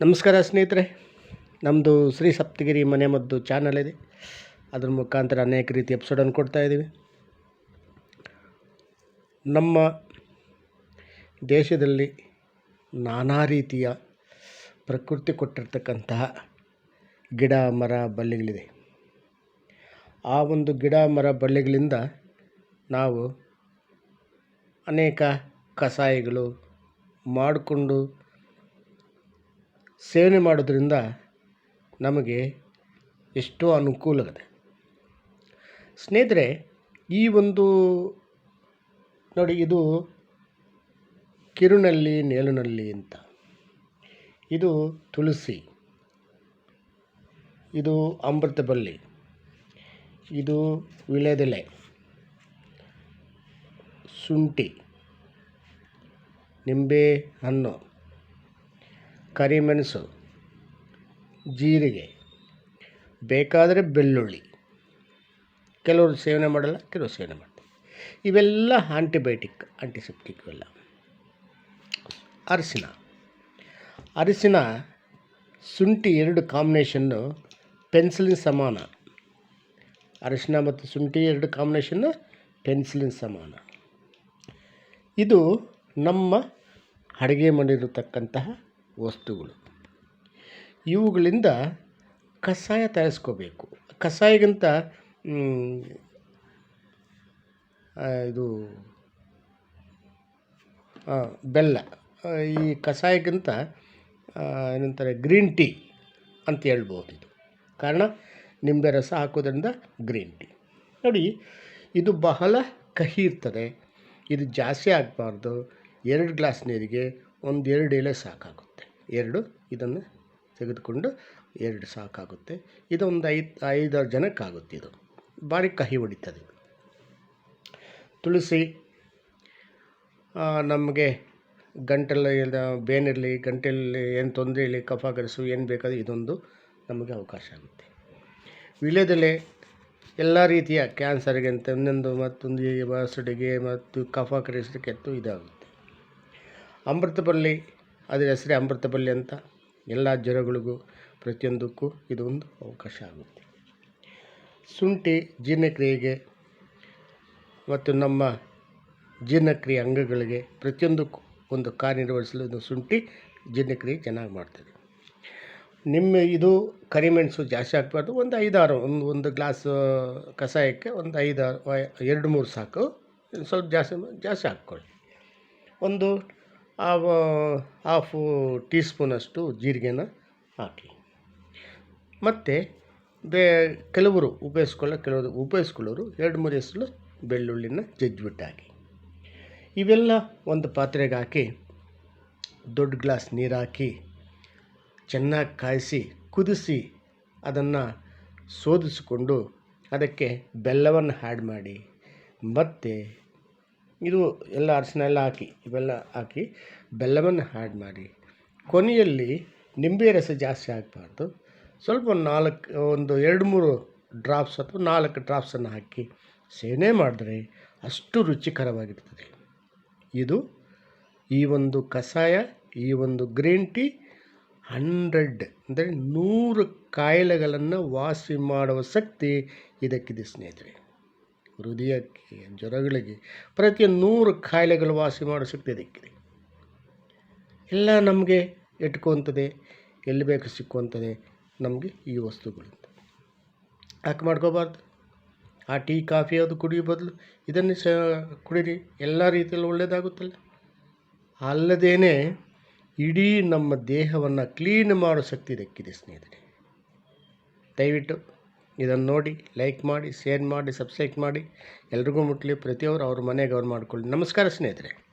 ನಮಸ್ಕಾರ ಸ್ನೇಹಿತರೆ ನಮ್ಮದು ಶ್ರೀ ಸಪ್ತಗಿರಿ ಮನೆ ಮದ್ದು ಚಾನಲ್ ಇದೆ. ಅದರ ಮುಖಾಂತರ ಅನೇಕ ರೀತಿ ಎಪಿಸೋಡನ್ನು ಕೊಡ್ತಾ ಇದ್ದೀವಿ. ನಮ್ಮ ದೇಶದಲ್ಲಿ ನಾನಾ ರೀತಿಯ ಪ್ರಕೃತಿ ಕೊಟ್ಟಿರ್ತಕ್ಕಂತಹ ಗಿಡ, ಮರ, ಬಳ್ಳಿಗಳಿದೆ. ಆ ಒಂದು ಗಿಡ, ಮರ, ಬಳ್ಳಿಗಳಿಂದ ನಾವು ಅನೇಕ ಕಷಾಯಗಳು ಮಾಡಿಕೊಂಡು ಸೇವನೆ ಮಾಡೋದ್ರಿಂದ ನಮಗೆ ಎಷ್ಟೋ ಅನುಕೂಲವಿದೆ ಸ್ನೇಹಿತರೆ, ಈ ಒಂದು ನೋಡಿ, ಇದು ಕಿರುನಲ್ಲಿ ನೇಲುನಲ್ಲಿ ಅಂತ. ಇದು ತುಳಸಿ. ಇದು ಅಮೃತ ಬಳ್ಳಿ. ಇದು ವಿಳೆದೆಲೆ. ಶುಂಠಿ. ನಿಂಬೆ ಹಣ್ಣು. ಕರಿಮೆಣಸು, ಜೀರಿಗೆ, ಬೇಕಾದರೆ ಬೆಳ್ಳುಳ್ಳಿ. ಕೆಲವರು ಸೇವನೆ ಮಾಡಲ್ಲ, ಕೆಲವರು ಸೇವನೆ ಮಾಡ್ತಾರೆ. ಇವೆಲ್ಲ ಆಂಟಿಬಯೋಟಿಕ್ ಆಂಟಿಸೆಪ್ಟಿಕ್ ಇವೆಲ್ಲ. ಅರಿಶಿನ. ಅರಿಶಿನ ಶುಂಠಿ ಎರಡು ಕಾಂಬಿನೇಷನ್ನು ಪೆನ್ಸಿಲಿನ್ ಸಮಾನ. ಅರಿಶಿನ ಮತ್ತು ಶುಂಠಿ ಎರಡು ಕಾಂಬಿನೇಷನ್ನು ಪೆನ್ಸಿಲಿನ್ ಸಮಾನ. ಇದು ನಮ್ಮ ಅಡುಗೆ ಮಾಡಿರತಕ್ಕಂತಹ ವಸ್ತುಗಳು. ಇವುಗಳಿಂದ ಕಷಾಯ ತಯಾರಿಸ್ಕೋಬೇಕು. ಕಷಾಯಗಿಂತ ಇದು ಬೆಲ್ಲ. ಈ ಕಷಾಯಕ್ಕಿಂತ ಏನಂತಾರೆ, ಗ್ರೀನ್ ಟೀ ಅಂತ ಹೇಳ್ಬೋದು ಇದು. ಕಾರಣ, ನಿಂಬೆ ರಸ ಹಾಕೋದ್ರಿಂದ ಗ್ರೀನ್ ಟೀ. ನೋಡಿ, ಇದು ಬಹಳ ಕಹಿ ಇರ್ತದೆ ಇದು ಜಾಸ್ತಿ ಆಗಬಾರ್ದು. ಎರಡು ಗ್ಲಾಸ್ ನೀರಿಗೆ ಒಂದು ಎರಡು ಎಲೆ ಸಾಕಾಗುತ್ತೆ. ಎರಡು. ಇದನ್ನು ತೆಗೆದುಕೊಂಡು ಎರಡು ಸಾಕಾಗುತ್ತೆ. ಇದೊಂದು ಐದು, ಐದಾರು ಜನಕ್ಕಾಗುತ್ತೆ ಇದು. ಭಾರಿ ಕಹಿ ಹೊಡಿತದೆ. ತುಳಸಿ ನಮಗೆ ಗಂಟಲು ಬೇನಿರಲಿ ಗಂಟಲಲ್ಲಿ ಏನು ತೊಂದರೆ ಇರಲಿ, ಕಫ ಕರೆಸು ಏನು ಬೇಕಾದರೂ ಇದೊಂದು ನಮಗೆ ಅವಕಾಶ ಆಗುತ್ತೆ. ವಿಳ್ಯದೆಲೆ ಎಲ್ಲ ರೀತಿಯ ಕ್ಯಾನ್ಸರ್ಗೆ ಅಂತ ಒಂದೊಂದು ಮತ್ತೊಂದು ಬಸಡಿಗೆ ಮತ್ತು ಕಫ ಕರೆಸೋದಕ್ಕೆ ಇದಾಗುತ್ತೆ. ಅಮೃತಬಳ್ಳಿ ಅದರ ಹೆಸರೇ ಅಮೃತಬಳ್ಳಿ ಅಂತ ಎಲ್ಲ ಜ್ವರಗಳಿಗೂ ಪ್ರತಿಯೊಂದಕ್ಕೂ ಇದೊಂದು ಅವಕಾಶ ಆಗುತ್ತೆ. ಶುಂಠಿ ಜೀರ್ಣಕ್ರಿಯೆಗೆ ಮತ್ತು ನಮ್ಮ ಜೀರ್ಣಕ್ರಿಯೆ ಅಂಗಗಳಿಗೆ ಪ್ರತಿಯೊಂದಕ್ಕೂ ಒಂದು ಕಾರ್ಯನಿರ್ವಹಿಸಲು ಇದು ಶುಂಠಿ ಜೀರ್ಣಕ್ರಿಯೆ ಚೆನ್ನಾಗಿ ಮಾಡ್ತದೆ. ನಿಮ್ಮ ಇದು ಕರಿಮೆಣಸು ಜಾಸ್ತಿ ಹಾಕಬಾರ್ದು. ಒಂದು ಐದಾರು, ಒಂದು ಒಂದು ಗ್ಲಾಸ್ ಕಷಾಯಕ್ಕೆ ಒಂದು ಐದಾರು, ಎರಡು ಮೂರು ಸಾಕು. ಸ್ವಲ್ಪ ಜಾಸ್ತಿ ಜಾಸ್ತಿ ಹಾಕ್ಕೊಳ್ಳಿ. ಒಂದು ಹಾಫು ಟೀ ಸ್ಪೂನಷ್ಟು ಜೀರಿಗೆನ ಹಾಕಿ. ಮತ್ತು ಬೇ, ಕೆಲವರು ಉಪಯೋಗಿಸ್ಕೊಳ್ಳೋ ಕೆಲವರು ಉಪಯೋಗಿಸ್ಕೊಳ್ಳೋರು ಎರಡು, ಮೂರು ಎಸಳು ಬೆಳ್ಳುಳ್ಳಿನ ಜಜ್ಜಿಬಿಟ್ಟು ಹಾಕಿ ಇವೆಲ್ಲ ಒಂದು ಪಾತ್ರೆಗೆ ಹಾಕಿ ದೊಡ್ಡ ಗ್ಲಾಸ್ ನೀರು ಹಾಕಿ ಚೆನ್ನಾಗಿ ಕಾಯಿಸಿ, ಕುದಿಸಿ ಅದನ್ನು ಶೋಧಿಸಿಕೊಂಡು ಅದಕ್ಕೆ ಬೆಲ್ಲವನ್ನು ಆ್ಯಡ್ ಮಾಡಿ. ಮತ್ತು ಇದು ಎಲ್ಲ ಅರಿಶಿನ ಎಲ್ಲ ಹಾಕಿ, ಇವೆಲ್ಲ ಹಾಕಿ ಬೆಲ್ಲವನ್ನು ಆ್ಯಡ್ ಮಾಡಿ. ಕೊನೆಯಲ್ಲಿ ನಿಂಬೆ ರಸ ಜಾಸ್ತಿ ಹಾಕಬಾರ್ದು ಸ್ವಲ್ಪ ನಾಲ್ಕು, ಒಂದು ಎರಡು ಮೂರು ಡ್ರಾಪ್ಸ್ ಅಥವಾ ನಾಲ್ಕು ಡ್ರಾಪ್ಸನ್ನು ಹಾಕಿ ಸೇವನೆ ಮಾಡಿದ್ರೆ ಅಷ್ಟು ರುಚಿಕರವಾಗಿರ್ತದೆ. ಇದು ಈ ಒಂದು ಕಷಾಯ, ಈ ಒಂದು ಗ್ರೀನ್ ಟೀ ಹಂಡ್ರೆಡ್ ಅಂದರೆ ನೂರು ಕಾಯಿಲೆಗಳನ್ನು ವಾಸಿ ಮಾಡುವ ಶಕ್ತಿ ಇದಕ್ಕಿದೆ ಸ್ನೇಹಿತರೆ. ಹೃದಯಕ್ಕೆ, ಜ್ವರಗಳಿಗೆ, ಪ್ರತಿ ನೂರು ಕಾಯಿಲೆಗಳು ವಾಸಿ ಮಾಡೋ ಶಕ್ತಿ ಅದಕ್ಕಿದೆ. ಎಲ್ಲ ನಮಗೆ ಇಟ್ಕೊತದೆ ಎಲ್ಲಿ ಬೇಕು ಸಿಕ್ಕುವಂಥದ್ದೇ ನಮಗೆ ಈ ವಸ್ತುಗಳು ಯಾಕೆ ಮಾಡ್ಕೋಬಾರ್ದು? ಆ ಟೀ, ಕಾಫಿ ಅದು ಕುಡಿಯೋ ಬದಲು ಇದನ್ನೇ ಸ, ಕುಡೀರಿ, ಎಲ್ಲ ರೀತಿಯಲ್ಲಿ ಒಳ್ಳೆಯದಾಗುತ್ತಲ್ಲ ಅಲ್ಲದೇ ಇಡೀ ನಮ್ಮ ದೇಹವನ್ನು ಕ್ಲೀನ್ ಮಾಡೋ ಶಕ್ತಿ ಇದಕ್ಕಿದೆ ಸ್ನೇಹಿತರೆ. ದಯವಿಟ್ಟು ಇದನ್ನು ನೋಡಿ ಲೈಕ್ ಮಾಡಿ ಶೇರ್ ಮಾಡಿ ಸಬ್ಸ್ಕ್ರೈಬ್ ಮಾಡಿ. ಎಲ್ರಿಗೂ ಮುಟ್ಟಲಿ ಪ್ರತಿಯೊಬ್ಬರು ಅವ್ರ ಮನೆಗೆ ಅವ್ರು ಮಾಡ್ಕೊಳ್ಳಿ. ನಮಸ್ಕಾರ ಸ್ನೇಹಿತರೆ.